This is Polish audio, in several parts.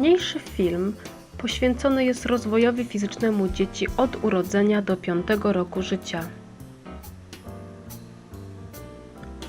Niniejszy film poświęcony jest rozwojowi fizycznemu dzieci od urodzenia do 5 roku życia.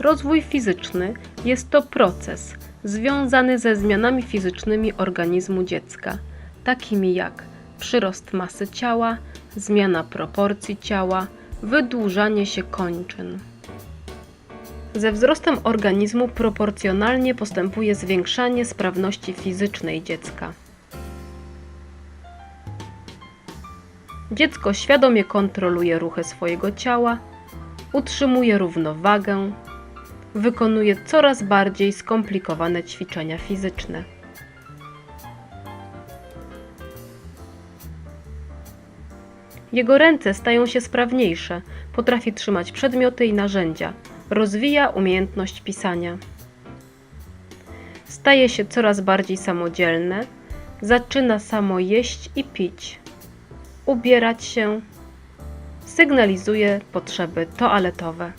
Rozwój fizyczny jest to proces związany ze zmianami fizycznymi organizmu dziecka, takimi jak przyrost masy ciała, zmiana proporcji ciała, wydłużanie się kończyn. Ze wzrostem organizmu proporcjonalnie postępuje zwiększanie sprawności fizycznej dziecka. Dziecko świadomie kontroluje ruchy swojego ciała, utrzymuje równowagę, wykonuje coraz bardziej skomplikowane ćwiczenia fizyczne. Jego ręce stają się sprawniejsze, potrafi trzymać przedmioty i narzędzia, rozwija umiejętność pisania. Staje się coraz bardziej samodzielne, zaczyna samo jeść i pić, ubierać się, sygnalizuje potrzeby toaletowe.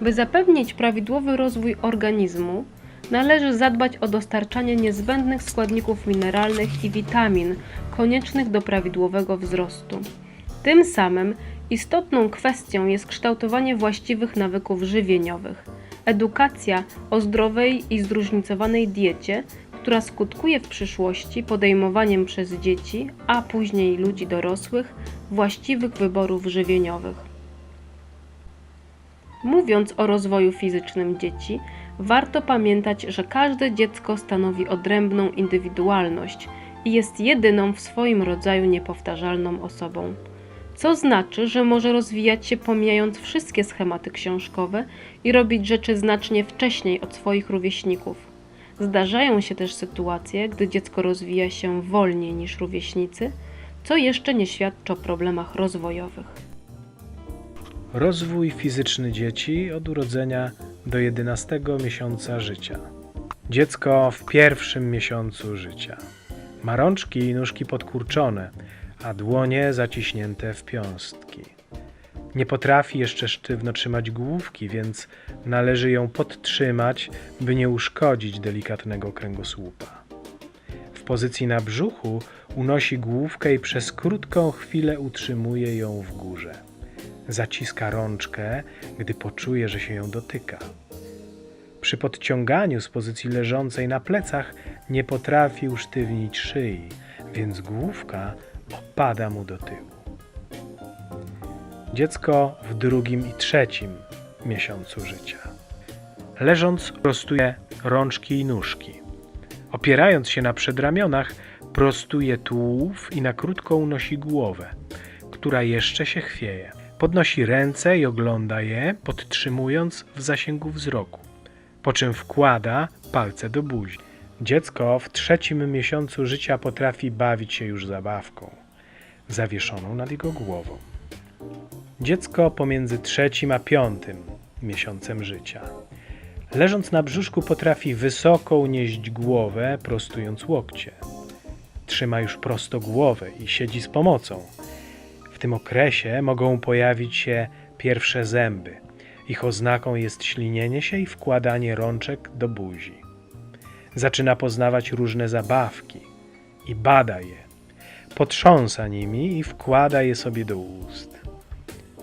By zapewnić prawidłowy rozwój organizmu, należy zadbać o dostarczanie niezbędnych składników mineralnych i witamin koniecznych do prawidłowego wzrostu. Tym samym istotną kwestią jest kształtowanie właściwych nawyków żywieniowych. Edukacja o zdrowej i zróżnicowanej diecie, która skutkuje w przyszłości podejmowaniem przez dzieci, a później ludzi dorosłych, właściwych wyborów żywieniowych. Mówiąc o rozwoju fizycznym dzieci, warto pamiętać, że każde dziecko stanowi odrębną indywidualność i jest jedyną w swoim rodzaju niepowtarzalną osobą. Co znaczy, że może rozwijać się pomijając wszystkie schematy książkowe i robić rzeczy znacznie wcześniej od swoich rówieśników. Zdarzają się też sytuacje, gdy dziecko rozwija się wolniej niż rówieśnicy, co jeszcze nie świadczy o problemach rozwojowych. Rozwój fizyczny dzieci od urodzenia do 11 miesiąca życia. Dziecko w pierwszym miesiącu życia. Ma rączki i nóżki podkurczone, a dłonie zaciśnięte w piąstki. Nie potrafi jeszcze sztywno trzymać główki, więc należy ją podtrzymać, by nie uszkodzić delikatnego kręgosłupa. W pozycji na brzuchu unosi główkę i przez krótką chwilę utrzymuje ją w górze zaciska rączkę, gdy poczuje, że się ją dotyka. Przy podciąganiu z pozycji leżącej na plecach nie potrafi usztywnić szyi, więc główka opada mu do tyłu. Dziecko w drugim i trzecim miesiącu życia. Leżąc, prostuje rączki i nóżki. Opierając się na przedramionach, prostuje tułów i na krótko unosi głowę, która jeszcze się chwieje. Podnosi ręce i ogląda je, podtrzymując w zasięgu wzroku, po czym wkłada palce do buzi. Dziecko w trzecim miesiącu życia potrafi bawić się już zabawką, zawieszoną nad jego głową. Dziecko pomiędzy trzecim a piątym miesiącem życia. Leżąc na brzuszku potrafi wysoko unieść głowę, prostując łokcie. Trzyma już prosto głowę i siedzi z pomocą. Tym okresie mogą pojawić się pierwsze zęby. Ich oznaką jest ślinienie się i wkładanie rączek do buzi. Zaczyna poznawać różne zabawki i bada je. Potrząsa nimi i wkłada je sobie do ust.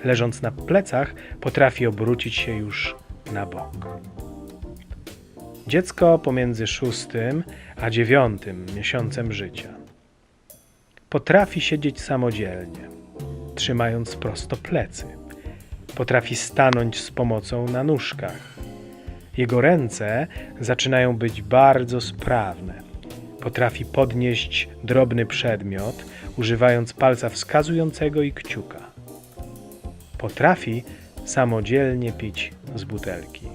Leżąc na plecach, potrafi obrócić się już na bok. Dziecko pomiędzy szóstym a dziewiątym miesiącem życia. Potrafi siedzieć samodzielnie trzymając prosto plecy. Potrafi stanąć z pomocą na nóżkach. Jego ręce zaczynają być bardzo sprawne. Potrafi podnieść drobny przedmiot, używając palca wskazującego i kciuka. Potrafi samodzielnie pić z butelki.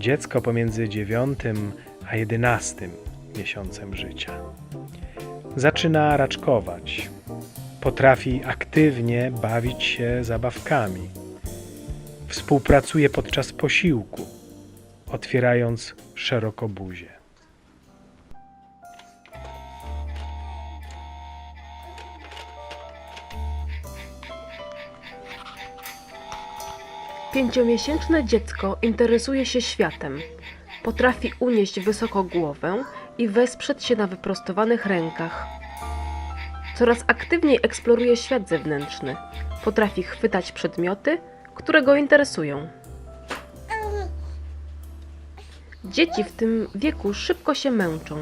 Dziecko pomiędzy dziewiątym a jedenastym miesiącem życia. Zaczyna raczkować, potrafi aktywnie bawić się zabawkami. Współpracuje podczas posiłku, otwierając szeroko buzię. Pięciomiesięczne dziecko interesuje się światem. Potrafi unieść wysoko głowę i wesprzeć się na wyprostowanych rękach. Coraz aktywniej eksploruje świat zewnętrzny. Potrafi chwytać przedmioty, które go interesują. Dzieci w tym wieku szybko się męczą.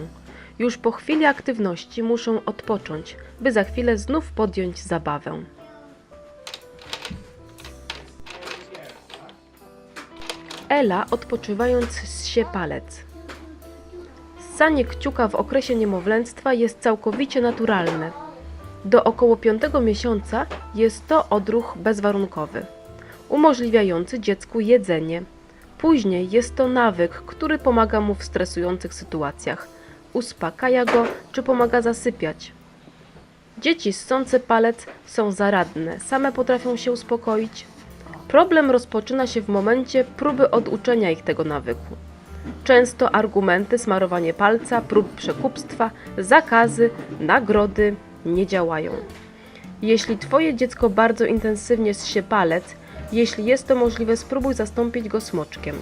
Już po chwili aktywności muszą odpocząć, by za chwilę znów podjąć zabawę. Ela, odpoczywając, zsie palec. Ssanie kciuka w okresie niemowlęctwa jest całkowicie naturalne. Do około piątego miesiąca jest to odruch bezwarunkowy, umożliwiający dziecku jedzenie. Później jest to nawyk, który pomaga mu w stresujących sytuacjach, uspokaja go czy pomaga zasypiać. Dzieci ssące palec są zaradne, same potrafią się uspokoić. Problem rozpoczyna się w momencie próby oduczenia ich tego nawyku. Często argumenty, smarowanie palca, prób przekupstwa, zakazy, nagrody nie działają. Jeśli Twoje dziecko bardzo intensywnie ssie palec, jeśli jest to możliwe, spróbuj zastąpić go smoczkiem.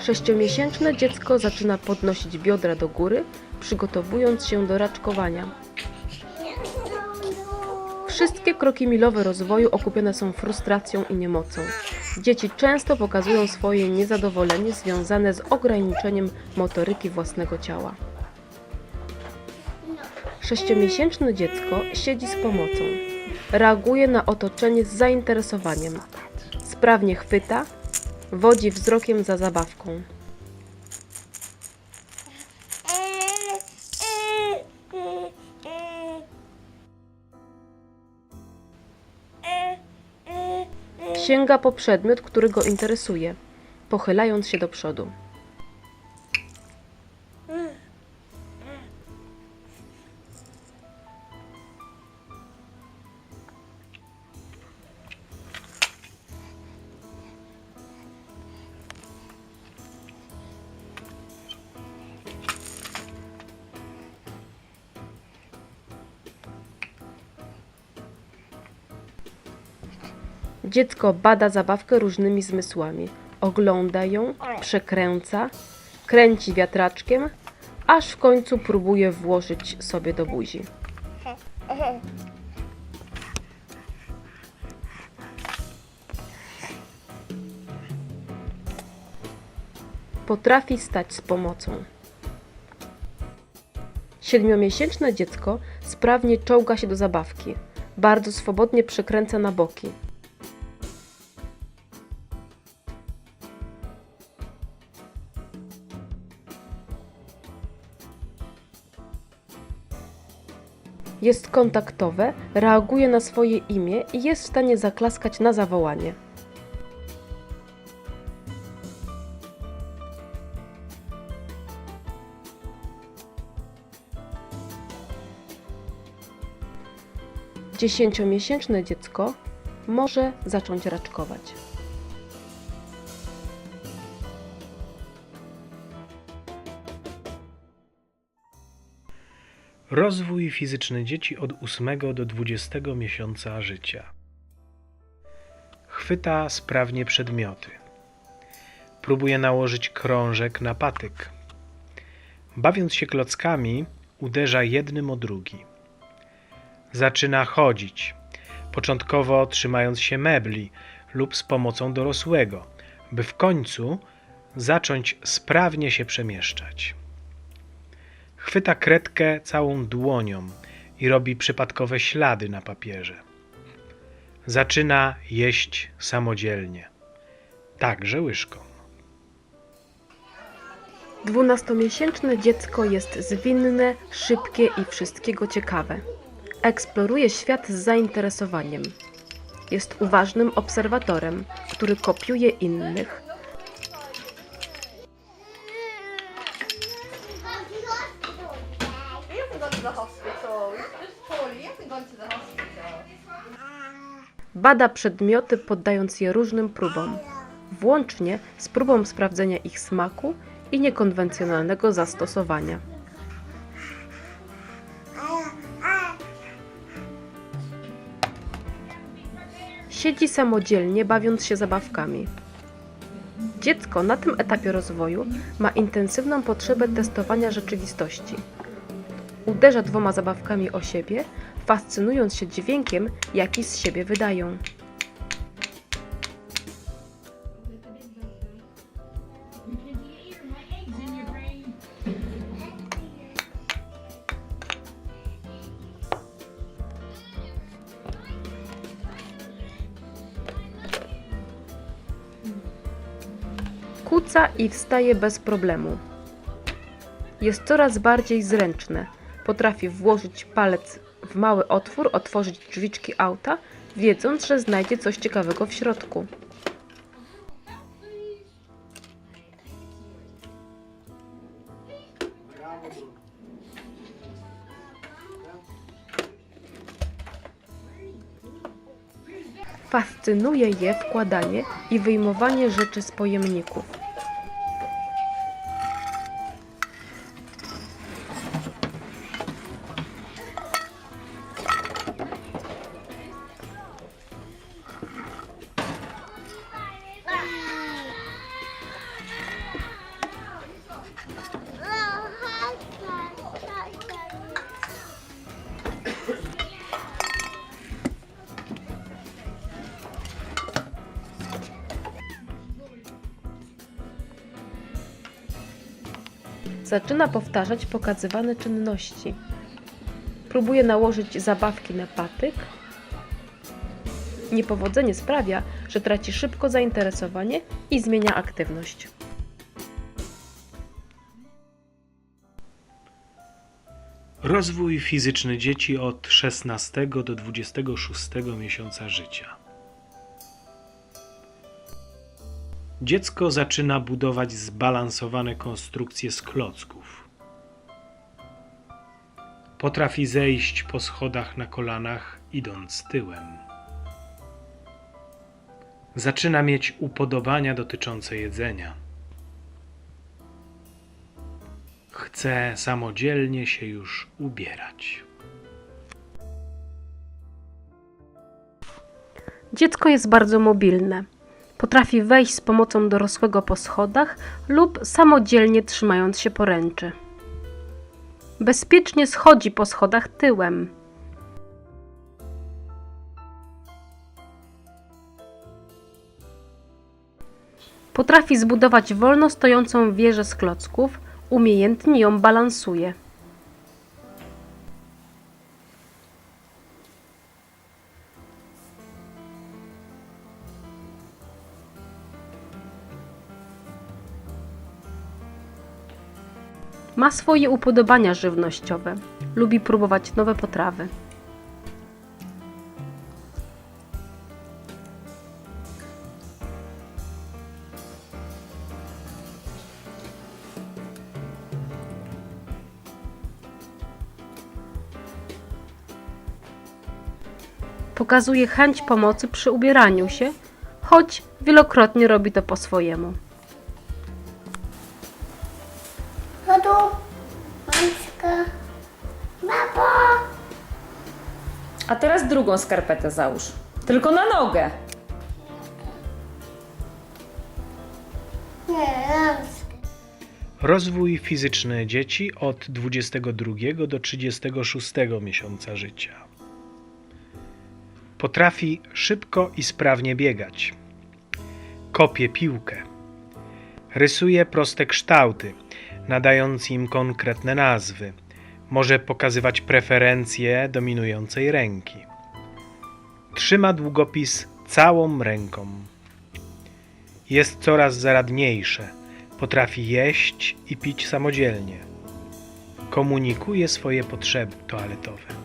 Sześciomiesięczne dziecko zaczyna podnosić biodra do góry, przygotowując się do raczkowania. Wszystkie kroki milowe rozwoju okupione są frustracją i niemocą. Dzieci często pokazują swoje niezadowolenie związane z ograniczeniem motoryki własnego ciała. Sześciomiesięczne dziecko siedzi z pomocą. Reaguje na otoczenie z zainteresowaniem. Sprawnie chwyta, wodzi wzrokiem za zabawką. Sięga po przedmiot, który go interesuje, pochylając się do przodu. Dziecko bada zabawkę różnymi zmysłami. Ogląda ją, przekręca, kręci wiatraczkiem, aż w końcu próbuje włożyć sobie do buzi. Potrafi stać z pomocą. Siedmiomiesięczne dziecko sprawnie czołga się do zabawki. Bardzo swobodnie przekręca na boki. Jest kontaktowe, reaguje na swoje imię i jest w stanie zaklaskać na zawołanie. Dziesięciomiesięczne dziecko może zacząć raczkować. Rozwój fizyczny dzieci od 8 do 20 miesiąca życia. Chwyta sprawnie przedmioty. Próbuje nałożyć krążek na patyk. Bawiąc się klockami, uderza jednym o drugi. Zaczyna chodzić, początkowo trzymając się mebli lub z pomocą dorosłego, by w końcu zacząć sprawnie się przemieszczać. Chwyta kredkę całą dłonią i robi przypadkowe ślady na papierze. Zaczyna jeść samodzielnie, także łyżką. Dwunastomiesięczne dziecko jest zwinne, szybkie i wszystkiego ciekawe. Eksploruje świat z zainteresowaniem. Jest uważnym obserwatorem, który kopiuje innych. Bada przedmioty, poddając je różnym próbom, włącznie z próbą sprawdzenia ich smaku i niekonwencjonalnego zastosowania. Siedzi samodzielnie, bawiąc się zabawkami. Dziecko na tym etapie rozwoju ma intensywną potrzebę testowania rzeczywistości. Uderza dwoma zabawkami o siebie, fascynując się dźwiękiem, jaki z siebie wydają. Kuca i wstaje bez problemu. Jest coraz bardziej zręczne. Potrafi włożyć palec w mały otwór, otworzyć drzwiczki auta, wiedząc, że znajdzie coś ciekawego w środku. Fascynuje je wkładanie i wyjmowanie rzeczy z pojemników. Zaczyna powtarzać pokazywane czynności. Próbuje nałożyć zabawki na patyk. Niepowodzenie sprawia, że traci szybko zainteresowanie i zmienia aktywność. Rozwój fizyczny dzieci od 16 do 26 miesiąca życia. Dziecko zaczyna budować zbalansowane konstrukcje z klocków. Potrafi zejść po schodach na kolanach, idąc tyłem. Zaczyna mieć upodobania dotyczące jedzenia. Chce samodzielnie się już ubierać. Dziecko jest bardzo mobilne. Potrafi wejść z pomocą dorosłego po schodach lub samodzielnie trzymając się poręczy. Bezpiecznie schodzi po schodach tyłem. Potrafi zbudować wolno stojącą wieżę z klocków, umiejętnie ją balansuje. Ma swoje upodobania żywnościowe. Lubi próbować nowe potrawy. Pokazuje chęć pomocy przy ubieraniu się, choć wielokrotnie robi to po swojemu. Drugą skarpetę załóż. Tylko na nogę. Rozwój fizyczny dzieci od 22 do 36 miesiąca życia. Potrafi szybko i sprawnie biegać. Kopie piłkę. Rysuje proste kształty, nadając im konkretne nazwy. Może pokazywać preferencje dominującej ręki. Trzyma długopis całą ręką. Jest coraz zaradniejsze. Potrafi jeść i pić samodzielnie. Komunikuje swoje potrzeby toaletowe.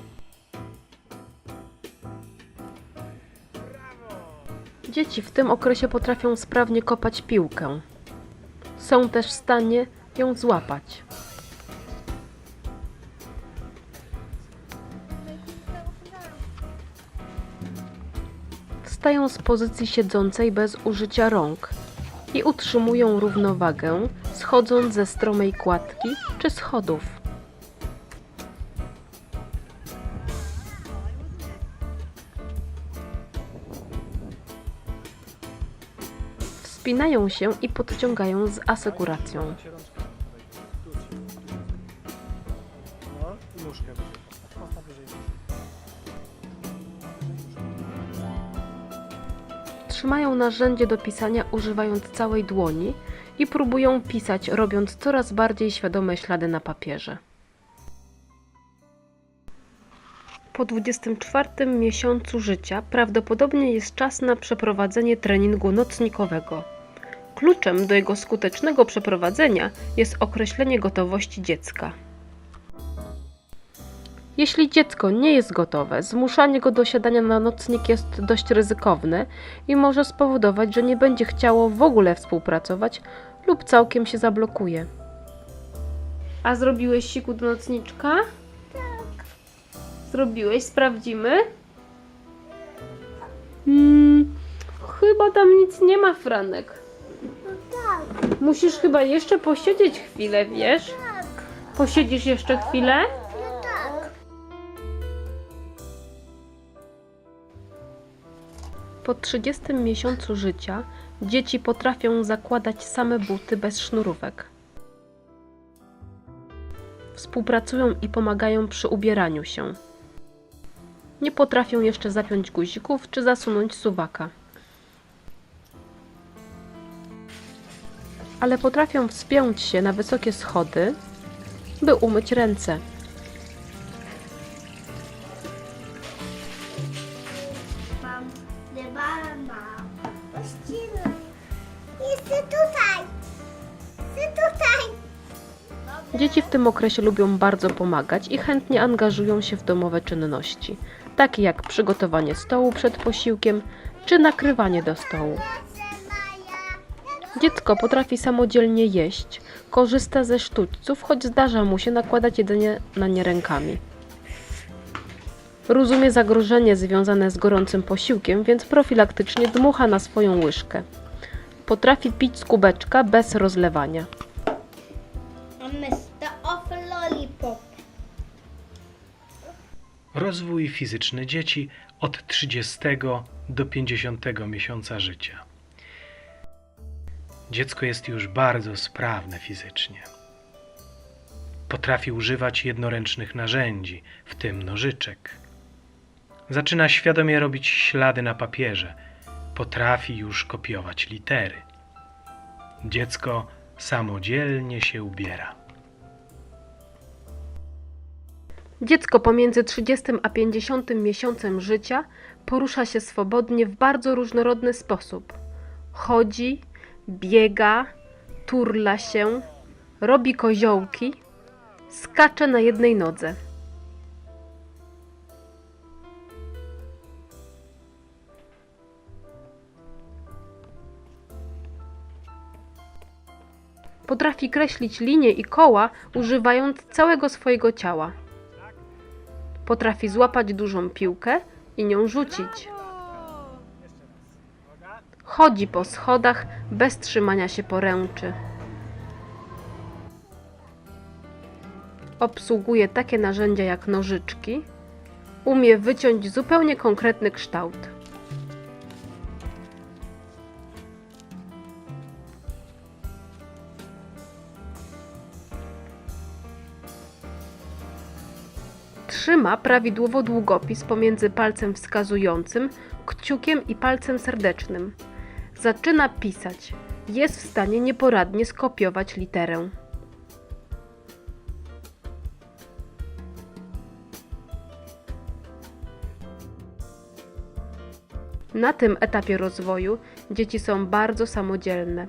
Dzieci w tym okresie potrafią sprawnie kopać piłkę. Są też w stanie ją złapać. wstają z pozycji siedzącej bez użycia rąk i utrzymują równowagę, schodząc ze stromej kładki czy schodów. Wspinają się i podciągają z asekuracją. Trzymają narzędzie do pisania używając całej dłoni i próbują pisać, robiąc coraz bardziej świadome ślady na papierze. Po 24 miesiącu życia prawdopodobnie jest czas na przeprowadzenie treningu nocnikowego. Kluczem do jego skutecznego przeprowadzenia jest określenie gotowości dziecka. Jeśli dziecko nie jest gotowe, zmuszanie go do siadania na nocnik jest dość ryzykowne i może spowodować, że nie będzie chciało w ogóle współpracować lub całkiem się zablokuje. A zrobiłeś siku do nocniczka? Tak. Zrobiłeś? Sprawdzimy? Hmm, chyba tam nic nie ma, Franek. No tak, Musisz chyba jeszcze posiedzieć chwilę, wiesz? tak, Posiedzisz jeszcze chwilę? Po 30 miesiącu życia dzieci potrafią zakładać same buty bez sznurówek. Współpracują i pomagają przy ubieraniu się. Nie potrafią jeszcze zapiąć guzików czy zasunąć suwaka. Ale potrafią wspiąć się na wysokie schody, by umyć ręce. Tym okresie lubią bardzo pomagać i chętnie angażują się w domowe czynności, takie jak przygotowanie stołu przed posiłkiem czy nakrywanie do stołu. Dziecko potrafi samodzielnie jeść, korzysta ze sztućców, choć zdarza mu się nakładać jedzenie na nie rękami. Rozumie zagrożenie związane z gorącym posiłkiem, więc profilaktycznie dmucha na swoją łyżkę. Potrafi pić z kubeczka bez rozlewania. Lollipop. Rozwój fizyczny dzieci od 30 do 50 miesiąca życia. Dziecko jest już bardzo sprawne fizycznie. Potrafi używać jednoręcznych narzędzi, w tym nożyczek. Zaczyna świadomie robić ślady na papierze. Potrafi już kopiować litery. Dziecko samodzielnie się ubiera. Dziecko pomiędzy 30 a 50 miesiącem życia porusza się swobodnie w bardzo różnorodny sposób. Chodzi, biega, turla się, robi koziołki, skacze na jednej nodze. Potrafi kreślić linie i koła używając całego swojego ciała. Potrafi złapać dużą piłkę i nią rzucić. Chodzi po schodach bez trzymania się poręczy. Obsługuje takie narzędzia jak nożyczki. Umie wyciąć zupełnie konkretny kształt. Trzyma prawidłowo długopis pomiędzy palcem wskazującym, kciukiem i palcem serdecznym. Zaczyna pisać. Jest w stanie nieporadnie skopiować literę. Na tym etapie rozwoju dzieci są bardzo samodzielne.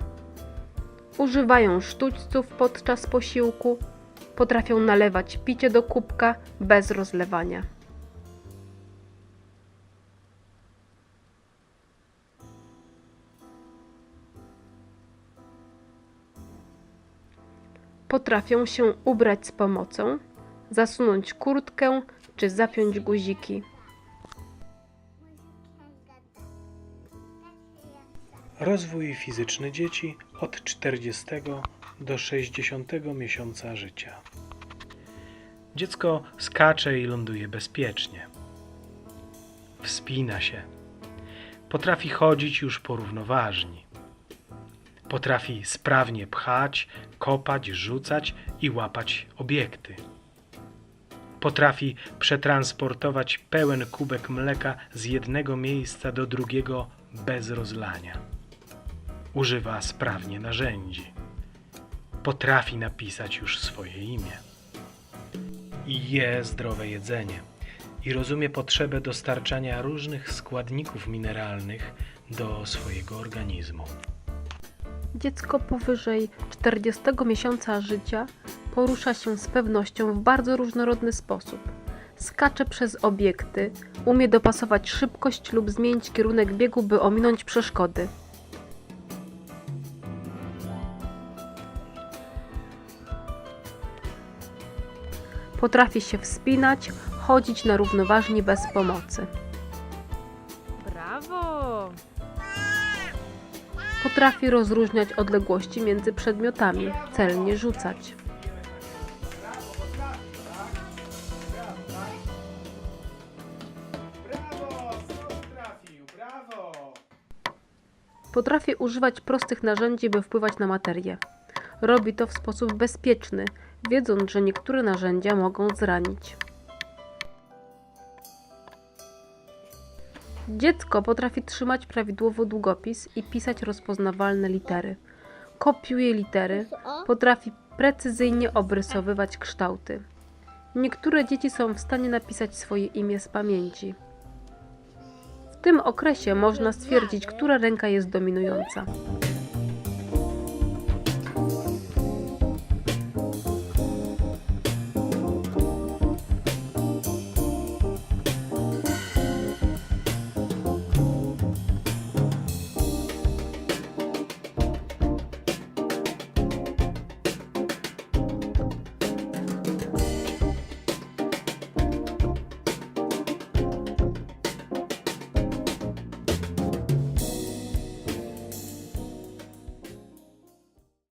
Używają sztućców podczas posiłku, potrafią nalewać picie do kubka bez rozlewania. Potrafią się ubrać z pomocą, zasunąć kurtkę czy zapiąć guziki. Rozwój fizyczny dzieci od 40 do 60 miesiąca życia. Dziecko skacze i ląduje bezpiecznie. Wspina się. Potrafi chodzić już porównoważni. Potrafi sprawnie pchać, kopać, rzucać i łapać obiekty. Potrafi przetransportować pełen kubek mleka z jednego miejsca do drugiego bez rozlania. Używa sprawnie narzędzi. Potrafi napisać już swoje imię. I je zdrowe jedzenie. I rozumie potrzebę dostarczania różnych składników mineralnych do swojego organizmu. Dziecko powyżej 40 miesiąca życia porusza się z pewnością w bardzo różnorodny sposób. Skacze przez obiekty, umie dopasować szybkość lub zmienić kierunek biegu, by ominąć przeszkody. Potrafi się wspinać, chodzić na równoważni bez pomocy. Brawo! Potrafi rozróżniać odległości między przedmiotami, celnie rzucać. Potrafi używać prostych narzędzi, by wpływać na materię. Robi to w sposób bezpieczny, wiedząc, że niektóre narzędzia mogą zranić. Dziecko potrafi trzymać prawidłowo długopis i pisać rozpoznawalne litery. Kopiuje litery, potrafi precyzyjnie obrysowywać kształty. Niektóre dzieci są w stanie napisać swoje imię z pamięci. W tym okresie można stwierdzić, która ręka jest dominująca.